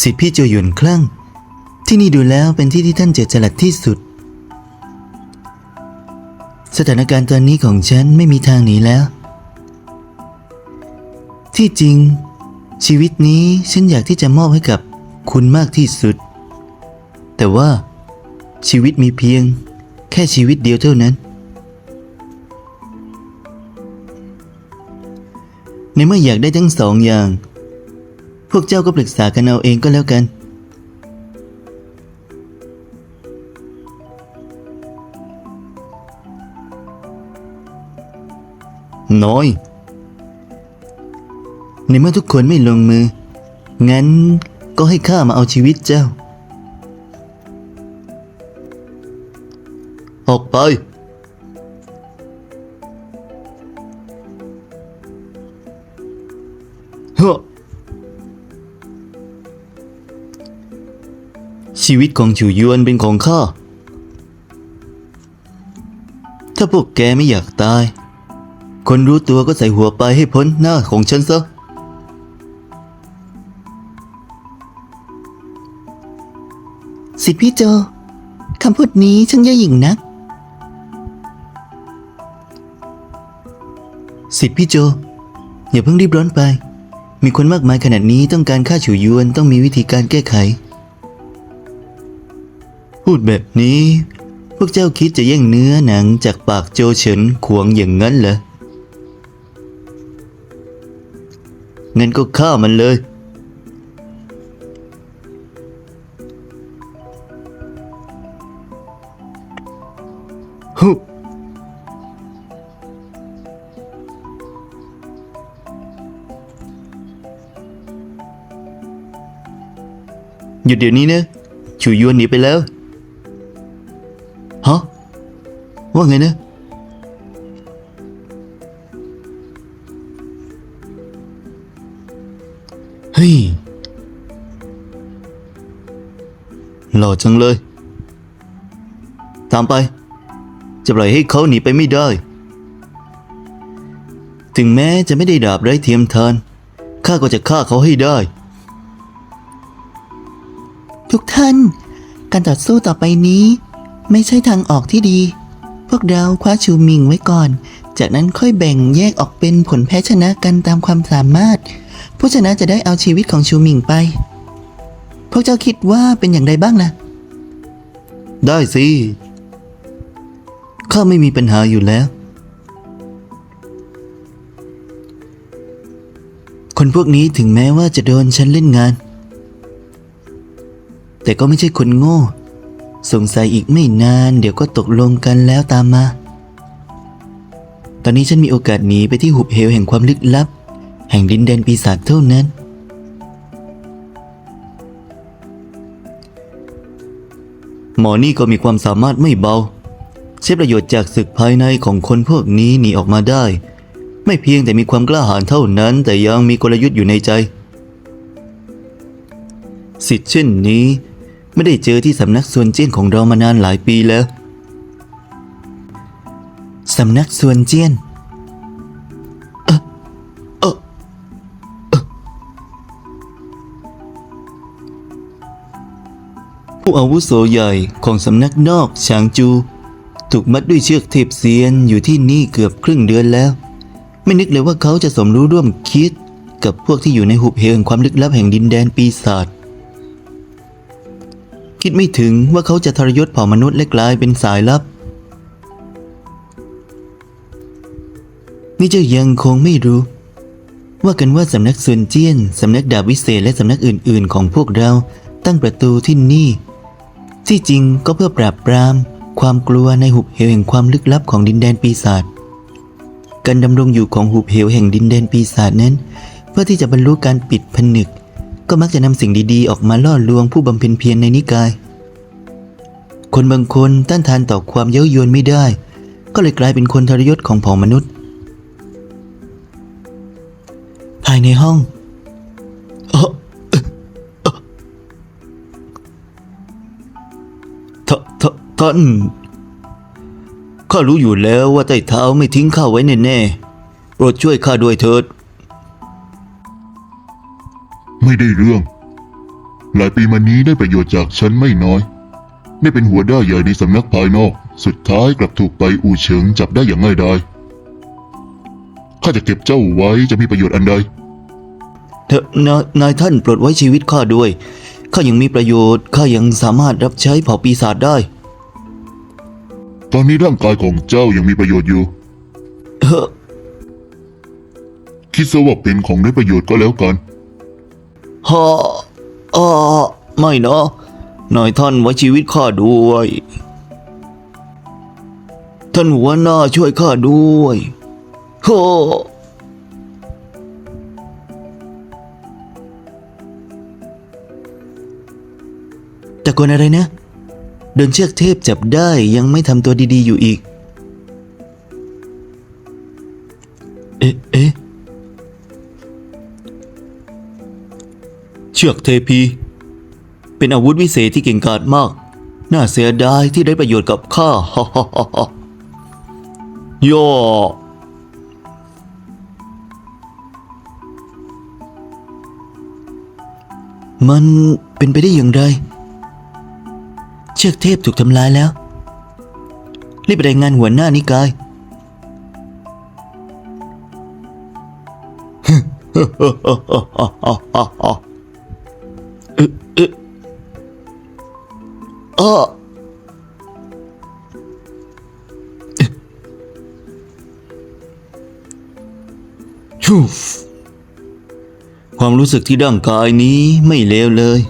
สิพี่โจหยวนคลั่ง ที่นี่ดูแล้วเป็นที่ที่ท่านเจดจรัสที่สุด สถานการณ์ตอนนี้ของฉันไม่มีทางหนีแล้ว ที่จริง ชีวิตนี้ฉันอยากที่จะมอบให้กับคุณมากที่สุด แต่ว่าชีวิตมีเพียง แค่ชีวิตเดียวเท่านั้น ในเมื่ออยากได้ทั้งสองอย่าง พวกเจ้าก็ปรึกษากันเอาเองก็แล้วกัน น้อย ในเมื่อทุกคนไม่ลงมือ งั้นก็ให้ข้ามาเอาชีวิตเจ้า ออกไป ชีวิตของฉูยวนเป็นของข้า ถ้าพวกแกไม่อยากตาย คนรู้ตัวก็ใส่หัวไปให้พ้นหน้าของฉันซะ สิทธิพี่โจคำพูดนี้ช่างเย่อหยิ่งนัก สิทธิพี่โจ อย่าเพิ่งรีบร้อนไป มีคนมากมายขนาดนี้ต้องการฆ่าฉูยวนต้องมีวิธีการแก้ไข พูดแบบนี้ พวกเจ้าคิดจะแย่งเนื้อหนังจากปากโจเฉินขวงอย่างนั้นเหรองั้นก็ฆ่ามันเลย หยุดเดี๋ยวนี้นะฉูยวนหนีไปแล้ว ว่าไงนะเฮ้ยหล่อจังเลย ตามไป จะปล่อยให้เขาหนีไปไม่ได้ ถึงแม้จะไม่ได้ดาบไร้เทียมทานข้าก็จะฆ่าเขาให้ได้ ทุกท่าน การต่อสู้ต่อไปนี้ ไม่ใช่ทางออกที่ดี พวกเราคว้าชูหมิงไว้ก่อน จากนั้นค่อยแบ่งแยกออกเป็นผลแพ้ชนะกันตามความสามารถ ผู้ชนะจะได้เอาชีวิตของชูหมิงไป พวกเจ้าคิดว่าเป็นอย่างไรบ้างล่ะได้สิข้าไม่มีปัญหาอยู่แล้ว คนพวกนี้ถึงแม้ว่าจะโดนฉันเล่นงาน แต่ก็ไม่ใช่คนโง่ สงสัยอีกไม่นานเดี๋ยวก็ตกลงกันแล้วตามมา ตอนนี้ฉันมีโอกาสหนีไปที่หุบเหวแห่งความลึกลับ แห่งดินแดนปีศาจเท่านั้น หมอนี่ก็มีความสามารถไม่เบา ใช้ประโยชน์จากศึกภายในของคนพวกนี้หนีออกมาได้ ไม่เพียงแต่มีความกล้าหาญเท่านั้น แต่ยังมีกลยุทธ์อยู่ในใจ สิทธิ์เช่นนี้ ไม่ได้เจอที่สำนักส่วนเจี้ยนของเรามานานหลายปีแล้ว สำนักส่วนเจี้ยนผู้อาวุโสใหญ่ของสำนักนอกฉางจู ถูกมัดด้วยเชือกเทพเซียนอยู่ที่นี่เกือบครึ่งเดือนแล้ว ไม่นึกเลยว่าเขาจะสมรู้ร่วมคิดกับพวกที่อยู่ในหุบเหวแห่งความลึกลับแห่งดินแดนปีศาจ คิดไม่ถึงว่าเขาจะทรยศเผ่ามนุษย์และกลายเป็นสายลับ นี่เจ้ายังคงไม่รู้ ว่ากันว่าสำนักส่วนเจียนสำนักดาบวิเศษและสำนักอื่น ๆ ของพวกเราตั้งประตูที่นี่ ที่จริงก็เพื่อปราบปราม ความกลัวในหุบเหวแห่งความลึกลับของดินแดนปีศาจการดำรงอยู่ของหุบเหวแห่งดินแดนปีศาจนั้น เพื่อที่จะบรรลุการปิดผนึก ก็มักจะนำสิ่งดีๆ ออกมาล่อลวงผู้บำเพ็ญเพียรในนิกาย คนบางคนต้านทานต่อความเย้ายวนไม่ได้ ก็เลยกลายเป็นคนทรยศของเผ่ามนุษย์ ภายในห้องเอ่อเอ่อเอ่อท่าท่าท่านข้ารู้อยู่แล้วว่าใต้เท้าไม่ทิ้งข้าไว้แน่ๆโปรดช่วยข้าด้วยเถิด ไม่ได้เรื่อง หลายปีมานี้ได้ประโยชน์จากฉันไม่น้อย ได้เป็นหัวด้าใหญ่ในสำนักภายนอก สุดท้ายกลับถูกไปอูเฉิงจับได้อย่างง่ายดายข้าจะเก็บเจ้าไว้จะมีประโยชน์อันใดเถอะนายนายท่านปลดไว้ชีวิตข้าด้วย ข้ายังมีประโยชน์ ข้ายังสามารถรับใช้เผ่าปีศาจได้ ตอนนี้ร่างกายของเจ้ายังมีประโยชน์อยู่เฮ้อคิดซะว่าเป็นของได้ประโยชน์ก็แล้วกัน ฮะอ่าไม่นะนายท่านไว้ชีวิตข้าด้วย ท่านหัวหน้าช่วยข้าด้วยโฮตะโกนอะไรนะ โดนเชือกเทพจับได้ยังไม่ทำตัวดีๆอยู่อีก ชือกเทพี เป็นอาวุธวิเศษที่เก่งกาจมาก น่าเสียดายที่ได้ประโยชน์กับข้าฮ่าฮ่าฮ่าย่อมันเป็นไปได้อย่างไร เชือกเทพถูกทำลายแล้ว รีบไปรายงานหัวหน้านิกาย อ้อชูฟความรู้สึกที่ร่างกายนี้ไม่เลวเลย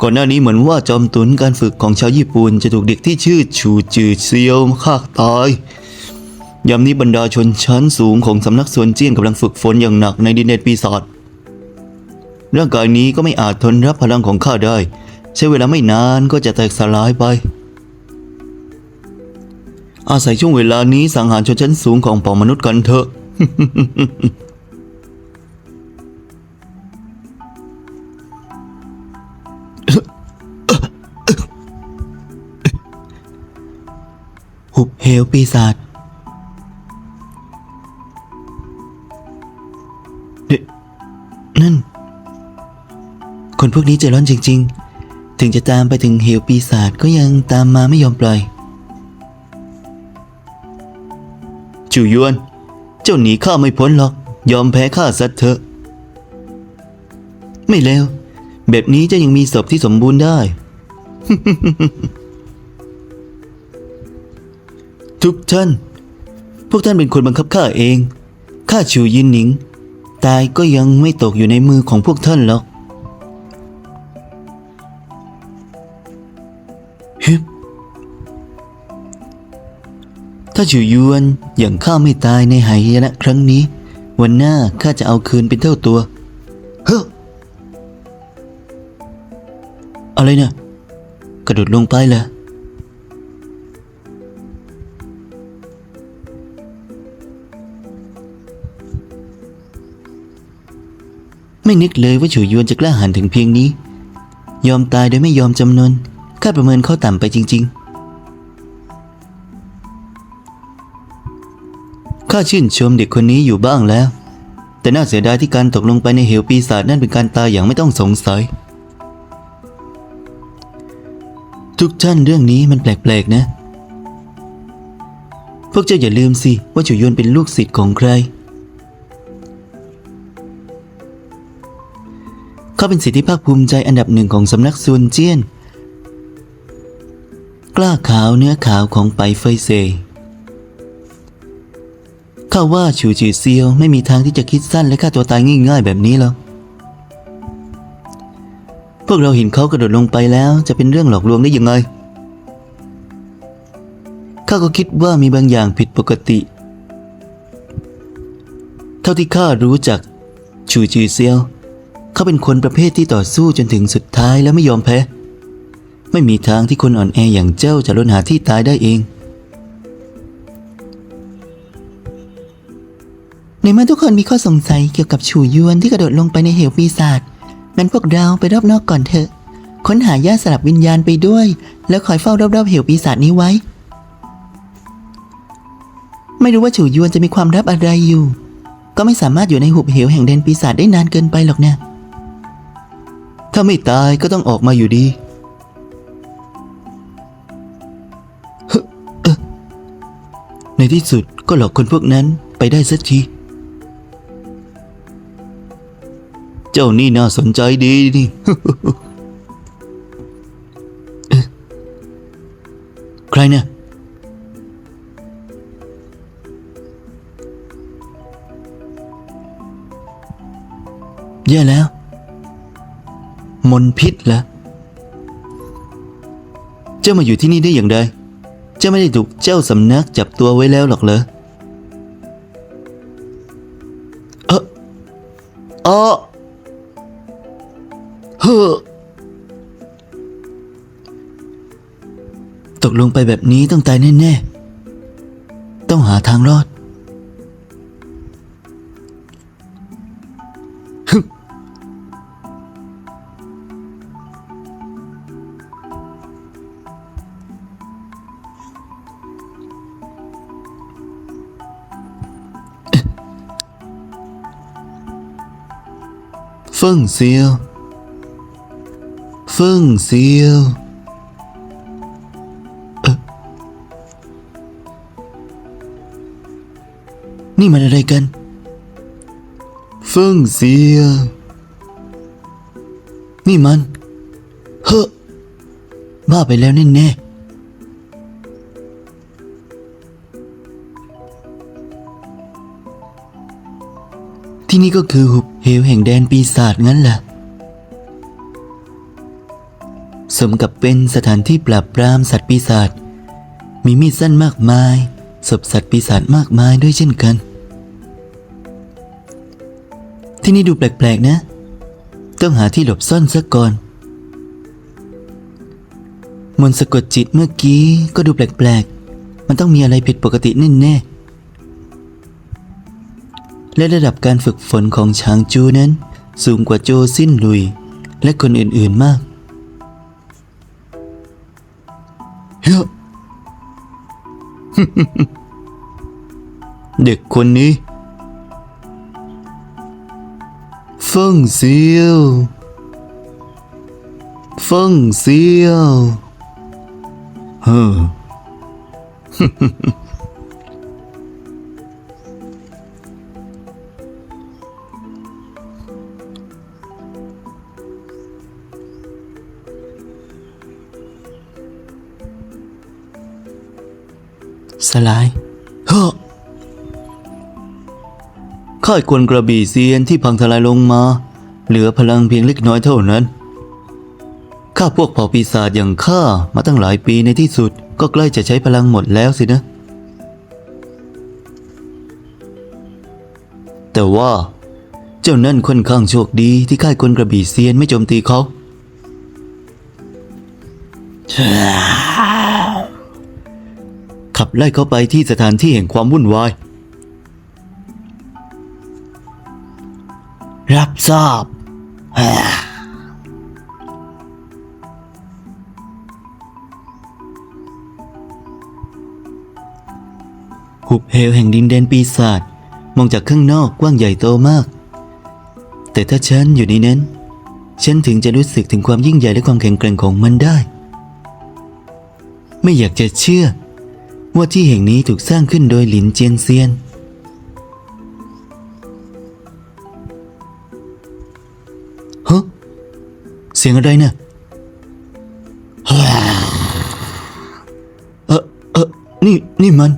ก่อนหน้านี้เหมือนว่าจอมตุนการฝึกของชาวญี่ปุ่นจะถูกเด็กที่ชื่อชูจือเซียวฆ่าตายยามนี้บรรดาชนชั้นสูงของสำนักสวนเจี้ยนกำลังฝึกฝนอย่างหนักในดินแดนปีศาจ ร่างกายนี้ก็ไม่อาจทนรับพลังของข้าได้ ใช้เวลาไม่นานก็จะแตกสลายไป อาศัยช่วงเวลานี้สังหารชนชั้นสูงของเผ่ามนุษย์กันเถอะ หุบเหวปีศาจเอ๊ะนั่น คนพวกนี้ใจร้อนจริง ๆ ถึงจะตามไปถึงเหวปีศาจก็ยังตามมาไม่ยอมปล่อยจูยวน เจ้าหนีข้าไม่พ้นหรอก ยอมแพ้ข้าซะเถอะ ไม่เลวแบบนี้จะยังมีศพที่สมบูรณ์ได้ ทุกท่าน พวกท่านเป็นคนบังคับข้าเอง ข้าชูยินหนิง ตายก็ยังไม่ตกอยู่ในมือของพวกท่านหรอก ถ้าฉูยวนอย่างข้าไม่ตายในหายนะครั้งนี้ วันหน้าข้าจะเอาคืนเป็นเท่าตัว เฮ้ออะไรเนี่ยกระโดดลงไปเหรอไม่นึกเลยว่าฉูยวนจะกล้าหาญถึงเพียงนี้ ยอมตายโดยไม่ยอมจำนนข้าประเมินเขาต่ำไปจริง ๆ ข้าชื่นชมเด็กคนนี้อยู่บ้างแล้ว แต่น่าเสียดายที่การตกลงไปในเหวปีศาจนั่นเป็นการตายอย่างไม่ต้องสงสัย ทุกท่านเรื่องนี้มันแปลกๆนะ พวกเจ้าอย่าลืมสิว่าฉูยวนเป็นลูกศิษย์ของใครเขาเป็นสิทธิภาคภูมิใจอันดับหนึ่งของสำนักซุนเจี้ยน กล้าขาวเนื้อขาวของไปเฟยเซ ข้าว่าชูจือเซียวไม่มีทางที่จะคิดสั้นและฆ่าตัวตายง่ายๆแบบนี้หรอกพวกเราเห็นเขากระโดดลงไปแล้วจะเป็นเรื่องหลอกลวงได้ยังไงข้าก็คิดว่ามีบางอย่างผิดปกติ เท่าที่ข้ารู้จักชูจือเซียวเขาเป็นคนประเภทที่ต่อสู้จนถึงสุดท้ายแล้วไม่ยอมแพ้ ไม่มีทางที่คนอ่อนแออย่างเจ้าจะล้นหาที่ตายได้เอง ในเมื่อทุกคนมีข้อสงสัยเกี่ยวกับฉูยวนที่กระโดดลงไปในเหวปีศาจงั้นพวกเราไปรอบนอกก่อนเถอะ ค้นหาญาติสลับวิญญาณไปด้วย แล้วคอยเฝ้ารอบๆเหวปีศาจนี้ไว้ ไม่รู้ว่าฉูยวนจะมีความลับอะไรอยู่ ก็ไม่สามารถอยู่ในหุบเหวแห่งแดนปีศาจได้นานเกินไปหรอกนะถ้าไม่ตายก็ต้องออกมาอยู่ดีเฮ้อในที่สุดก็หลอกคนพวกนั้นไปได้สักที จ้านี่น่าสนใจดีนี่ ใครเนี่ย แย่แล้ว มนพิษเหรอเจ้ามาอยู่ที่นี่ได้อย่างไรเจ้าไม่ได้ถูกเจ้าสำนักจับตัวไว้แล้วหรอกเหรอ เออเออ ลงไปแบบนี้ต้องตายแน่ๆ ต้องหาทางรอด เฟิ่งเซียว เฟิ่งเซียว นี่มันอะไรกันเฟิ่งเซีย นี่มัน เฮ้อบ้าไปแล้วแน่ๆที่นี่ก็คือหุบเหวแห่งแดนปีศาจงั้นล่ะสมกับเป็นสถานที่ปราบปรามสัตว์ปีศาจมีมีดสั้นมากมายศพสัตว์ปีศาจมากมายด้วยเช่นกัน ที่นี่ดูแปลกๆนะ ต้องหาที่หลบซ่อนซะก่อน มนต์สะกดจิตเมื่อกี้ก็ดูแปลกๆ มันต้องมีอะไรผิดปกติแน่ๆและระดับการฝึกฝนของช้างจูนั้น สูงกว่าโจสิ้นลุย และคนอื่นๆมากเฮ้ยเด็กคนนี้ เฟิ่งเซียวเฟิ่ายค่ายกวนกระบี่เซียนที่พังทลายลงมา เหลือพลังเพียงเล็กน้อยเท่านั้น ข้าพวกเผ่าปีศาจอย่างข้ามาตั้งหลายปีในที่สุด ก็ใกล้จะใช้พลังหมดแล้วสินะ แต่ว่าเจ้านั่นค่อนข้างโชคดีที่ค่ายกวนกระบี่เซียนไม่โจมตีเขา ขับไล่เขาไปที่สถานที่แห่งความวุ่นวาย ทราบ หุบเหวแห่งดินแดนปีศาจมองจากข้างนอกกว้างใหญ่โตมาก แต่ถ้าฉันอยู่ในนั้น ฉันถึงจะรู้สึกถึงความยิ่งใหญ่และความแข็งแกร่งของมันได้ ไม่อยากจะเชื่อ ว่าที่แห่งนี้ถูกสร้างขึ้นโดยหลินเจียนเซียน เสียงอะไรเนี่ยเออเออนี่นี่มัน